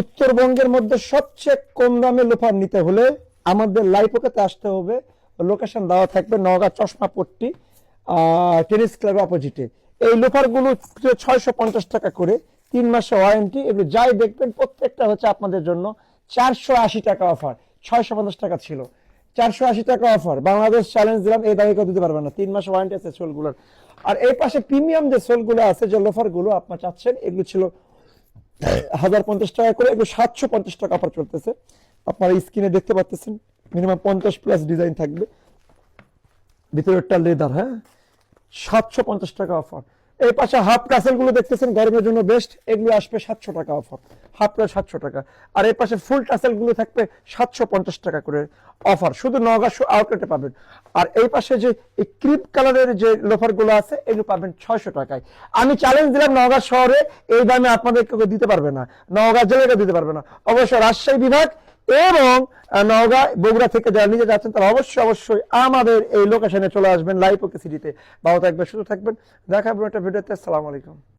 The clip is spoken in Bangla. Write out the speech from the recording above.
উত্তরবঙ্গের মধ্যে সবচেয়ে কম দামে লোফার নিতে হলে আমাদের লাইফোকেতে আসতে হবে। লোকেশন দেওয়া থাকবে নওগাঁ চশমা পট্টি টেনিস ক্লাবের অপোজিটে এই লোফারগুলো ছয়শো পঞ্চাশ টাকা করে, তিন মাসে ওয়ারেন্টি এগুলো যাই দেখবেন, প্রত্যেকটা হচ্ছে আপনাদের জন্য চারশো আশি টাকা অফার ছয়শো পঞ্চাশ টাকা ছিল। চারশো আশি টাকা অফার বাংলাদেশ চ্যালেঞ্জ দিলাম, এই দাবি কেউ দিতে পারবে না। তিন মাস ওয়ারেন্টি আছে সোলগুলোর আর এই পাশে প্রিমিয়াম যে সোলগুলো আছে, যে লোফারগুলো আপনার চাচ্ছেন, এগুলো ছিল হাজার পঞ্চাশ টাকা করে এগুলো সাতশো পঞ্চাশ টাকা অফার চলতেছে। আপনারা স্ক্রিনে দেখতে পাচ্ছেন মিনিমাম পঞ্চাশ প্লাস ডিজাইন থাকবে। ভিতরেরটা লেদার হ্যাঁ? সাতশো পঞ্চাশ টাকা অফার এই পাশে হাফগুলো দেখতেছেন, গরমের জন্য বেস্ট এগুলো আসবে সাতশো টাকা অফার হাফ প্রায় সাতশো টাকা। আর এই পাশে ফুলগুলো থাকবে সাতশো পঞ্চাশ টাকা করে অফার শুধু নগা আউটলেটে পাবেন। আর এই পাশে যে ক্রিপ কালারের যে লোফারগুলো আছে, এগুলো পাবেন ছয়শো টাকায়। আমি চ্যালেঞ্জ দিলাম নওগাঁ শহরে, এই দামে আপনাদের দিতে পারবে না। নওগাঁ জেলায় কেউ দিতে পারবে না। অবশ্য রাজশাহী বিভাগ এবং নওগাঁ, বগুড়া থেকে যারা নিজে যাচ্ছেন, তারা অবশ্যই অবশ্যই আমাদের এই লোকেশনে চলে আসবেন লাইভ ওকে সিটিতে। ভালো থাকবেন, সুস্থ থাকবেন। দেখাবো একটা ভিডিওতে। আসসালামু আলাইকুম।